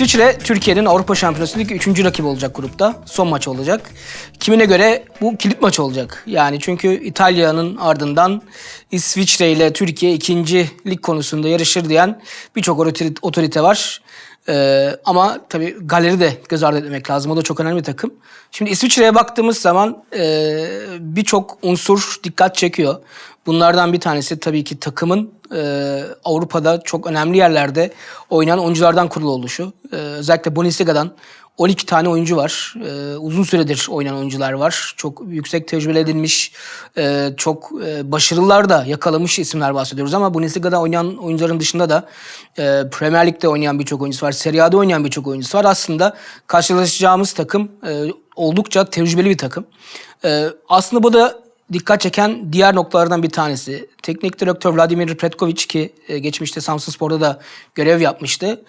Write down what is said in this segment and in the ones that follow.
İsviçre Türkiye'nin Avrupa Şampiyonası Ligi 3. rakibi olacak grupta. Son maç olacak. Kimine göre bu kilit maç olacak. Yani çünkü İtalya'nın ardından İsviçre ile Türkiye ikinci lig konusunda yarışır diyen birçok otorite- var. Ee, ama tabii galeri de göz ardı etmemek lazım. O da çok önemli bir takım. Şimdi İsviçre'ye baktığımız zaman e, birçok unsur dikkat çekiyor. Bunlardan bir tanesi tabii ki takımın e, Avrupa'da çok önemli yerlerde oynayan oyunculardan kurulu oluşu. E, özellikle Bundesliga'dan 12 tane oyuncu var. E, uzun süredir oynayan oyuncular var. Çok yüksek tecrübe edilmiş, e, çok e, başarılar da yakalamış isimler bahsediyoruz. Ama Bundesliga'da oynayan oyuncuların dışında da e, Premier Lig'de oynayan birçok oyuncusu var. Serie A'da oynayan birçok oyuncusu var. Aslında karşılaşacağımız takım e, oldukça tecrübeli bir takım. E, aslında bu da dikkat çeken diğer noktalardan bir tanesi. Teknik direktör Vladimir Petkovic ki e, geçmişte Samsunspor'da da görev yapmıştı.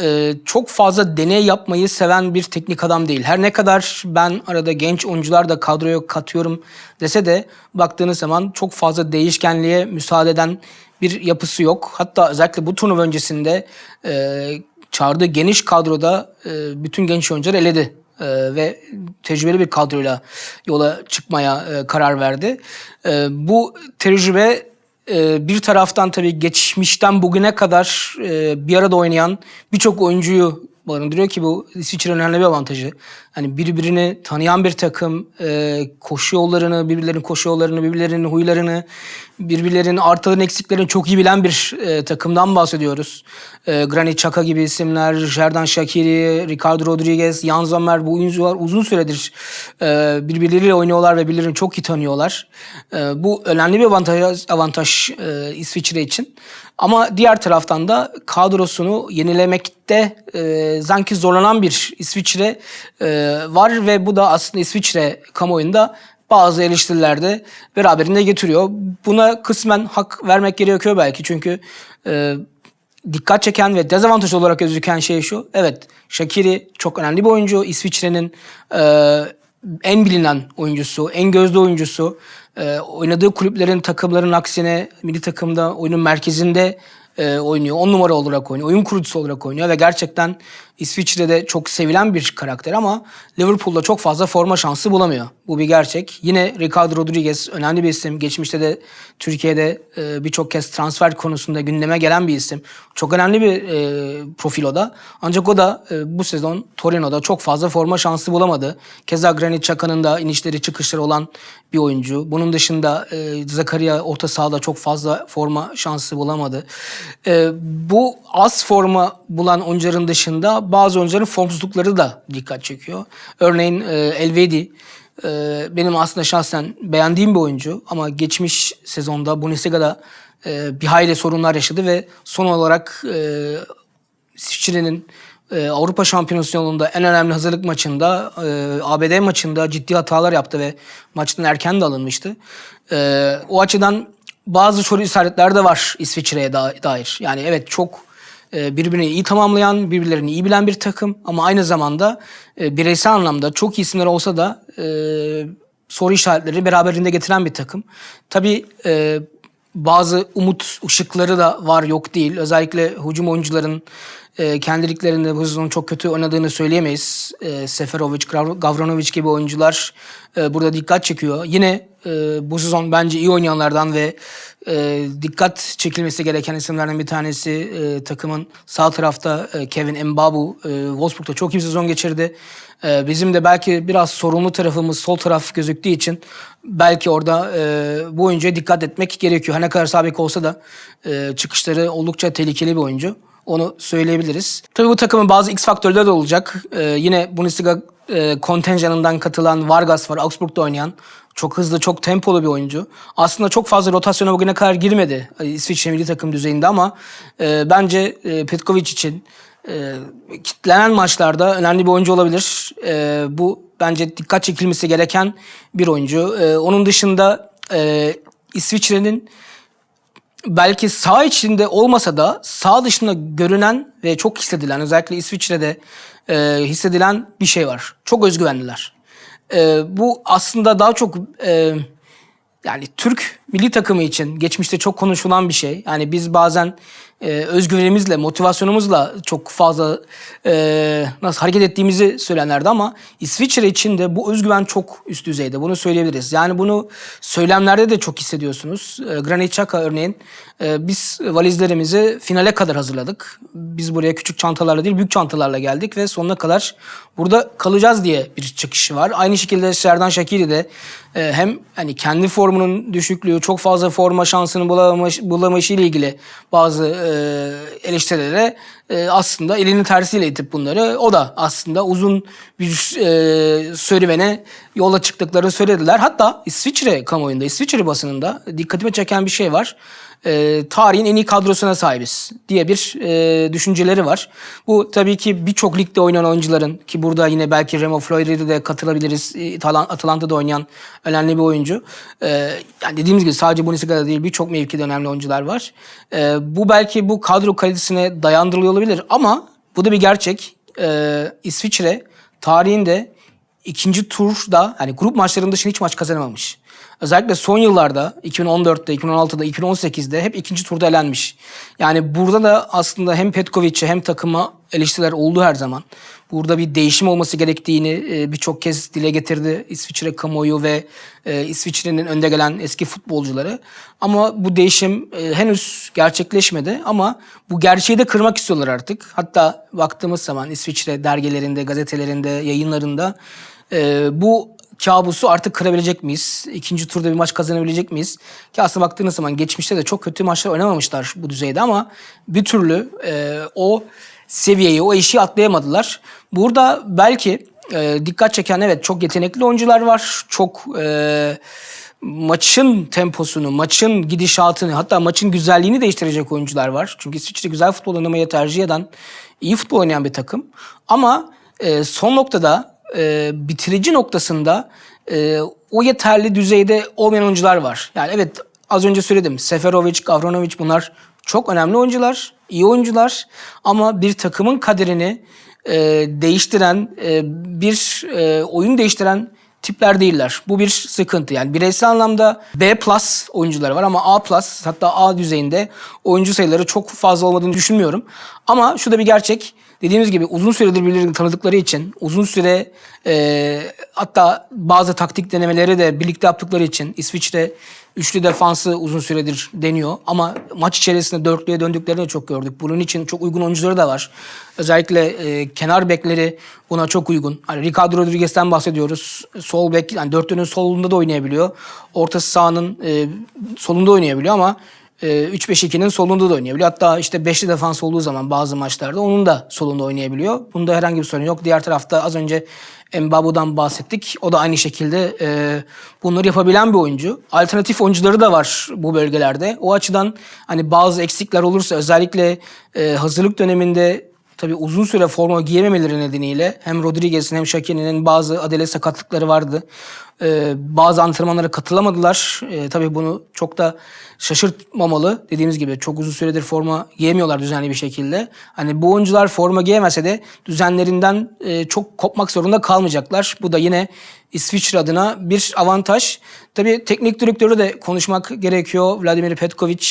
E, çok fazla deney yapmayı seven bir teknik adam değil. Her ne kadar ben arada genç oyuncular da kadroya katıyorum dese de baktığınız zaman çok fazla değişkenliğe müsaade eden bir yapısı yok. Hatta özellikle bu turnuva öncesinde e, çağırdığı geniş kadroda e, bütün genç oyuncuları eledi. Ee, ve tecrübeli bir kadroyla yola çıkmaya e, karar verdi. Ee, bu tecrübe e, bir taraftan tabii geçmişten bugüne kadar e, bir arada oynayan birçok oyuncuyu barındırıyor ki bu İsviçre'nin önemli bir avantajı. Hani birbirini tanıyan bir takım, e, koşu yollarını, birbirlerinin koşu yollarını, birbirlerinin huylarını, birbirlerinin artılarını, eksiklerini çok iyi bilen bir e, takımdan bahsediyoruz. E, Granit Xhaka gibi isimler, Jerdan Shaqiri, Ricardo Rodriguez, Jan Sommer bu oyuncular uzun süredir e, birbirleriyle oynuyorlar ve birbirlerini çok iyi tanıyorlar. E, bu önemli bir avantaj, avantaj e, İsviçre için. Ama diğer taraftan da kadrosunu yenilemekte e, sanki zorlanan bir İsviçre e, var ve bu da aslında İsviçre kamuoyunda bazı eleştiriler de beraberinde getiriyor. Buna kısmen hak vermek gerekiyor belki çünkü e, dikkat çeken ve dezavantaj olarak gözüken şey şu. Evet Shakiri çok önemli bir oyuncu. İsviçre'nin e, en bilinen oyuncusu, en gözde oyuncusu. E, oynadığı kulüplerin takımların aksine milli takımda oyunun merkezinde e, oynuyor. On numara olarak oynuyor. Oyun kurucusu olarak oynuyor ve gerçekten İsviçre'de çok sevilen bir karakter ama Liverpool'da çok fazla forma şansı bulamıyor. Bu bir gerçek. Yine Ricardo Rodriguez önemli bir isim. Geçmişte de Türkiye'de e, birçok kez transfer konusunda gündeme gelen bir isim. Çok önemli bir e, profil o da. Ancak o da e, bu sezon Torino'da çok fazla forma şansı bulamadı. Keza Granit Xhaka'nın da inişleri çıkışları olan bir oyuncu. Bunun dışında e, Zakaria orta sahada çok fazla forma şansı bulamadı. E, bu az forma bulan oyuncuların dışında bazı oyuncuların formsuzlukları da dikkat çekiyor. Örneğin e, Elvedi e, benim aslında şahsen beğendiğim bir oyuncu ama geçmiş sezonda Bundesliga'da e, bir hayli sorunlar yaşadı ve son olarak e, İsviçre'nin e, Avrupa Şampiyonası yolunda en önemli hazırlık maçında e, ABD maçında ciddi hatalar yaptı ve maçtan erken de alınmıştı. E, o açıdan bazı soru işaretler de var İsviçre'ye da- dair. Yani evet çok e, birbirini iyi tamamlayan, birbirlerini iyi bilen bir takım ama aynı zamanda e, bireysel anlamda çok iyi isimler olsa da e, soru işaretleri beraberinde getiren bir takım. Tabii e, bazı umut ışıkları da var yok değil. Özellikle hücum oyuncuların e, kendi liglerinde bu sezon çok kötü oynadığını söyleyemeyiz. E, Seferovic, Gav- Gavranovic gibi oyuncular e, burada dikkat çekiyor. Yine e, bu sezon bence iyi oynayanlardan ve e, dikkat çekilmesi gereken isimlerden bir tanesi e, takımın sağ tarafta e, Kevin Mbabu e, Wolfsburg'da çok iyi bir sezon geçirdi. E, bizim de belki biraz sorumlu tarafımız sol taraf gözüktüğü için belki orada e, bu oyuncuya dikkat etmek gerekiyor. Her ne kadar sabit olsa da e, çıkışları oldukça tehlikeli bir oyuncu. Onu söyleyebiliriz. Tabii bu takımın bazı X faktörleri de olacak. Ee, yine Bundesliga e, kontenjanından katılan Vargas var. Augsburg'da oynayan. Çok hızlı, çok tempolu bir oyuncu. Aslında çok fazla rotasyona bugüne kadar girmedi e, İsviçre milli takım düzeyinde ama e, bence e, Petkovic için e, kitlenen maçlarda önemli bir oyuncu olabilir. E, bu bence dikkat çekilmesi gereken bir oyuncu. E, onun dışında e, İsviçre'nin belki sağ içinde olmasa da sağ dışında görünen ve çok hissedilen özellikle İsviçre'de e, hissedilen bir şey var. Çok özgüvenliler. E, bu aslında daha çok e, yani Türk milli takımı için geçmişte çok konuşulan bir şey. Yani biz bazen e, özgüvenimizle, motivasyonumuzla çok fazla e, nasıl hareket ettiğimizi söylenlerdi ama İsviçre için de bu özgüven çok üst düzeyde. Bunu söyleyebiliriz. Yani bunu söylemlerde de çok hissediyorsunuz. E, Granit Xhaka örneğin e, biz valizlerimizi finale kadar hazırladık. Biz buraya küçük çantalarla değil büyük çantalarla geldik ve sonuna kadar burada kalacağız diye bir çıkışı var. Aynı şekilde Serdan Şakiri de e, hem hani kendi formunun düşüklüğü, çok fazla forma şansını bulamaş, bulamayışı ile ilgili bazı e, eleştirilere e, aslında elini tersiyle itip bunları o da aslında uzun bir e, serüvene yola çıktıklarını söylediler. Hatta İsviçre kamuoyunda, İsviçre basınında dikkatime çeken bir şey var e, tarihin en iyi kadrosuna sahibiz diye bir e, düşünceleri var. Bu tabii ki birçok ligde oynayan oyuncuların ki burada yine belki Remo Fleury'de de katılabiliriz. E, Atalan- Atalanta'da oynayan önemli bir oyuncu. E, yani dediğimiz gibi sadece Bundesliga'da değil birçok mevkide önemli oyuncular var. E, bu belki bu kadro kalitesine dayandırılıyor olabilir ama bu da bir gerçek. E, İsviçre tarihinde ikinci turda hani grup maçlarının dışında hiç maç kazanamamış. Özellikle son yıllarda 2014'te, 2016'da, 2018'de hep ikinci turda elenmiş. Yani burada da aslında hem Petkovic'e hem takıma eleştiriler oldu her zaman. Burada bir değişim olması gerektiğini e, birçok kez dile getirdi İsviçre kamuoyu ve e, İsviçre'nin önde gelen eski futbolcuları. Ama bu değişim e, henüz gerçekleşmedi ama bu gerçeği de kırmak istiyorlar artık. Hatta baktığımız zaman İsviçre dergilerinde, gazetelerinde, yayınlarında bu kabusu artık kırabilecek miyiz? İkinci turda bir maç kazanabilecek miyiz? Ki aslında baktığınız zaman geçmişte de çok kötü maçlar oynamamışlar bu düzeyde ama bir türlü e, o seviyeyi, o eşiği atlayamadılar. Burada belki e, dikkat çeken evet çok yetenekli oyuncular var. Çok e, maçın temposunu, maçın gidişatını hatta maçın güzelliğini değiştirecek oyuncular var. Çünkü İsviçre güzel futbol oynamayı tercih eden, iyi futbol oynayan bir takım. Ama e, son noktada e, bitirici noktasında e, o yeterli düzeyde olmayan oyuncular var. Yani evet az önce söyledim. Seferovic, Gavranovic bunlar çok önemli oyuncular, iyi oyuncular ama bir takımın kaderini e, değiştiren, e, bir e, oyun değiştiren tipler değiller. Bu bir sıkıntı. Yani bireysel anlamda B plus oyuncuları var ama A plus hatta A düzeyinde oyuncu sayıları çok fazla olmadığını düşünmüyorum. Ama şu da bir gerçek. Dediğimiz gibi uzun süredir birbirlerini tanıdıkları için, uzun süre e, hatta bazı taktik denemeleri de birlikte yaptıkları için İsviçre üçlü defansı uzun süredir deniyor. Ama maç içerisinde dörtlüye döndüklerini de çok gördük. Bunun için çok uygun oyuncuları da var. Özellikle e, kenar bekleri buna çok uygun. Hani Ricardo Rodriguez'ten bahsediyoruz. Sol bek, yani dörtlünün solunda da oynayabiliyor. Orta sahanın e, solunda oynayabiliyor ama 3-5-2'nin solunda da oynayabiliyor. Hatta işte beşli defans olduğu zaman bazı maçlarda onun da solunda oynayabiliyor. Bunda herhangi bir sorun yok. Diğer tarafta az önce Mbabu'dan bahsettik. O da aynı şekilde e, bunları yapabilen bir oyuncu. Alternatif oyuncuları da var bu bölgelerde. O açıdan hani bazı eksikler olursa özellikle e, hazırlık döneminde tabii uzun süre forma giyememeleri nedeniyle hem Rodriguez'in hem Şakir'in bazı adele sakatlıkları vardı. Ee, bazı antrenmanlara katılamadılar. Ee, tabii bunu çok da şaşırtmamalı. Dediğimiz gibi çok uzun süredir forma giyemiyorlar düzenli bir şekilde. Hani bu oyuncular forma giyemese de düzenlerinden e, çok kopmak zorunda kalmayacaklar. Bu da yine İsviçre adına bir avantaj. Tabii teknik direktörü de konuşmak gerekiyor. Vladimir Petkovic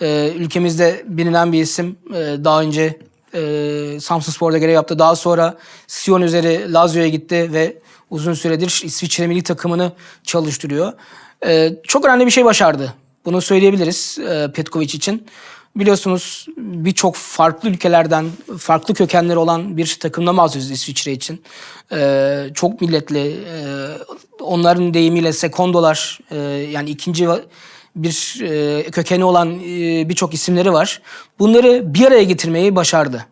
e, ülkemizde bilinen bir isim. E, daha önce e, Samsun Spor'da görev yaptı. Daha sonra Sion üzeri Lazio'ya gitti ve uzun süredir İsviçre milli takımını çalıştırıyor. E, çok önemli bir şey başardı. Bunu söyleyebiliriz e, Petkovic için. Biliyorsunuz birçok farklı ülkelerden farklı kökenleri olan bir takımda bahsediyoruz İsviçre için. E, çok milletli, e, onların deyimiyle sekondolar e, yani ikinci bir e, kökeni olan e, birçok isimleri var. Bunları bir araya getirmeyi başardı.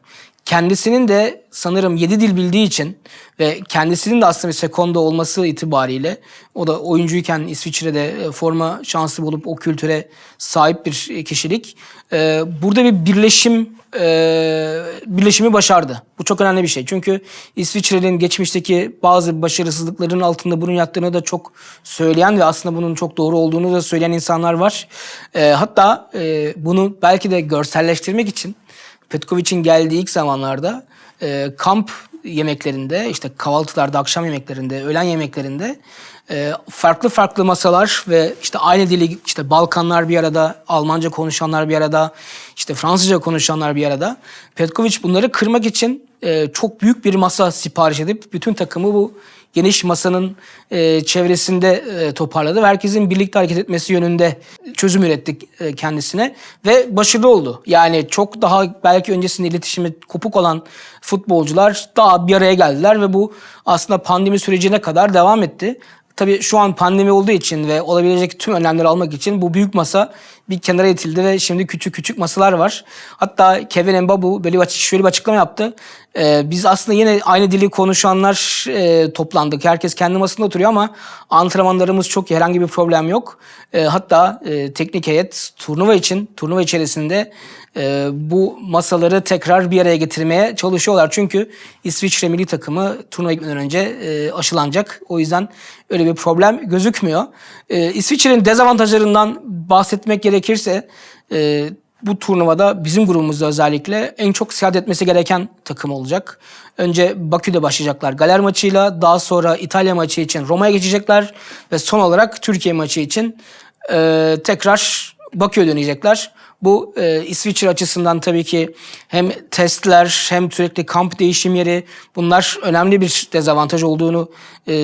Kendisinin de sanırım yedi dil bildiği için ve kendisinin de aslında bir sekonda olması itibariyle o da oyuncuyken İsviçre'de e, forma şansı bulup o kültüre sahip bir kişilik. E, burada bir birleşim e, birleşimi başardı. Bu çok önemli bir şey. Çünkü İsviçre'nin geçmişteki bazı başarısızlıkların altında bunun yattığını da çok söyleyen ve aslında bunun çok doğru olduğunu da söyleyen insanlar var. Hatta bunu belki de görselleştirmek için Petkovic'in geldiği ilk zamanlarda e, kamp yemeklerinde, işte kahvaltılarda, akşam yemeklerinde, öğlen yemeklerinde e, farklı farklı masalar ve işte aynı dili işte Balkanlar bir arada, Almanca konuşanlar bir arada, işte Fransızca konuşanlar bir arada. Petkovic bunları kırmak için e, çok büyük bir masa sipariş edip bütün takımı bu geniş masanın e, çevresinde e, toparladı herkesin birlikte hareket etmesi yönünde çözüm ürettik e, kendisine ve başarılı oldu. Yani çok daha belki öncesinde iletişimi kopuk olan futbolcular daha bir araya geldiler ve bu aslında pandemi sürecine kadar devam etti. Tabii şu an pandemi olduğu için ve olabilecek tüm önlemleri almak için bu büyük masa bir kenara itildi ve şimdi küçük küçük masalar var. Hatta Kevin Mbabu böyle bir şöyle bir açıklama yaptı. Ee, biz aslında yine aynı dili konuşanlar e, toplandık. Herkes kendi masasında oturuyor ama antrenmanlarımız çok iyi. Herhangi bir problem yok. E, hatta e, teknik heyet turnuva için, turnuva içerisinde e, bu masaları tekrar bir araya getirmeye çalışıyorlar. Çünkü İsviçre milli takımı turnuva gitmeden önce e, aşılanacak. O yüzden öyle bir problem gözükmüyor. E, İsviçre'nin dezavantajlarından bahsetmek gerekirse e, bu turnuvada bizim grubumuzda özellikle en çok seyahat etmesi gereken takım olacak. Önce Bakü'de başlayacaklar Galer maçıyla, daha sonra İtalya maçı için Roma'ya geçecekler ve son olarak Türkiye maçı için e, tekrar Bakü'ye dönecekler. Bu e, İsviçre açısından tabii ki hem testler hem sürekli kamp değişim yeri bunlar önemli bir dezavantaj olduğunu e,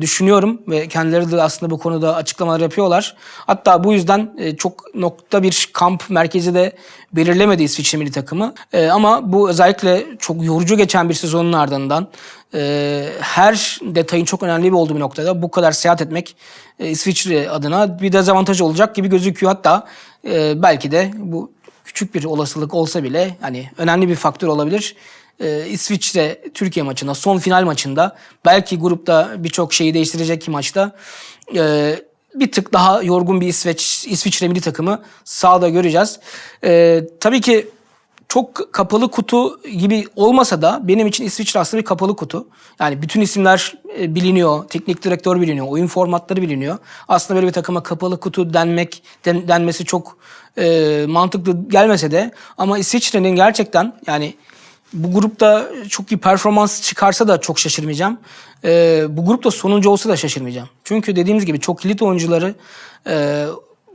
düşünüyorum ve kendileri de aslında bu konuda açıklamalar yapıyorlar. Hatta bu yüzden e, çok nokta bir kamp merkezi de belirlemedi İsviçre milli takımı. E, ama bu özellikle çok yorucu geçen bir sezonun ardından e, her detayın çok önemli bir olduğu bir noktada bu kadar seyahat etmek e, İsviçre adına bir dezavantaj olacak gibi gözüküyor. Hatta e, belki de bu küçük bir olasılık olsa bile hani önemli bir faktör olabilir. E, İsviçre Türkiye maçında son final maçında belki grupta birçok şeyi değiştirecek maçta e, bir tık daha yorgun bir İsveç İsviçre milli takımı sahada göreceğiz. E, tabii ki çok kapalı kutu gibi olmasa da benim için İsviçre aslında bir kapalı kutu. Yani bütün isimler e, biliniyor, teknik direktör biliniyor, oyun formatları biliniyor. Aslında böyle bir takıma kapalı kutu denmek den, denmesi çok e, mantıklı gelmese de ama İsviçre'nin gerçekten yani bu grupta çok iyi performans çıkarsa da çok şaşırmayacağım. E, bu grupta sonuncu olsa da şaşırmayacağım. Çünkü dediğimiz gibi çok kilit oyuncuları e,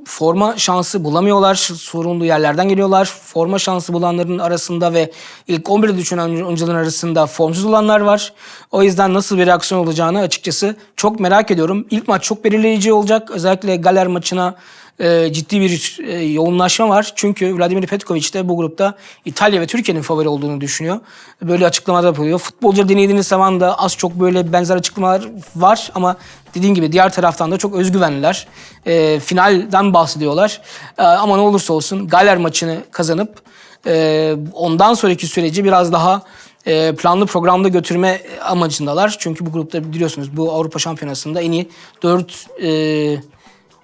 forma şansı bulamıyorlar. Sorunlu yerlerden geliyorlar. Forma şansı bulanların arasında ve ilk 11'de düşünen oyuncuların arasında formsuz olanlar var. O yüzden nasıl bir reaksiyon olacağını açıkçası çok merak ediyorum. İlk maç çok belirleyici olacak. Özellikle Galer maçına e, ciddi bir e, yoğunlaşma var. Çünkü Vladimir Petkovic de bu grupta İtalya ve Türkiye'nin favori olduğunu düşünüyor. Böyle açıklamalar yapılıyor. Futbolcu dinlediğiniz zaman da az çok böyle benzer açıklamalar var ama dediğim gibi diğer taraftan da çok özgüvenliler. E, finalden bahsediyorlar. E, ama ne olursa olsun Galer maçını kazanıp e, ondan sonraki süreci biraz daha e, planlı programda götürme amacındalar. Çünkü bu grupta biliyorsunuz bu Avrupa Şampiyonası'nda en iyi 4 e,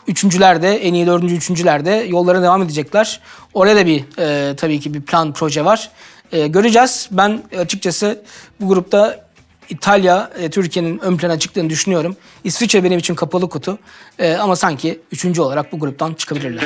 Üçüncüler de en iyi dördüncü üçüncüler de yollarına devam edecekler. Oraya da bir e, tabii ki bir plan proje var. E, göreceğiz. Ben açıkçası bu grupta İtalya, e, Türkiye'nin ön plana çıktığını düşünüyorum. İsviçre benim için kapalı kutu. E, ama sanki üçüncü olarak bu gruptan çıkabilirler.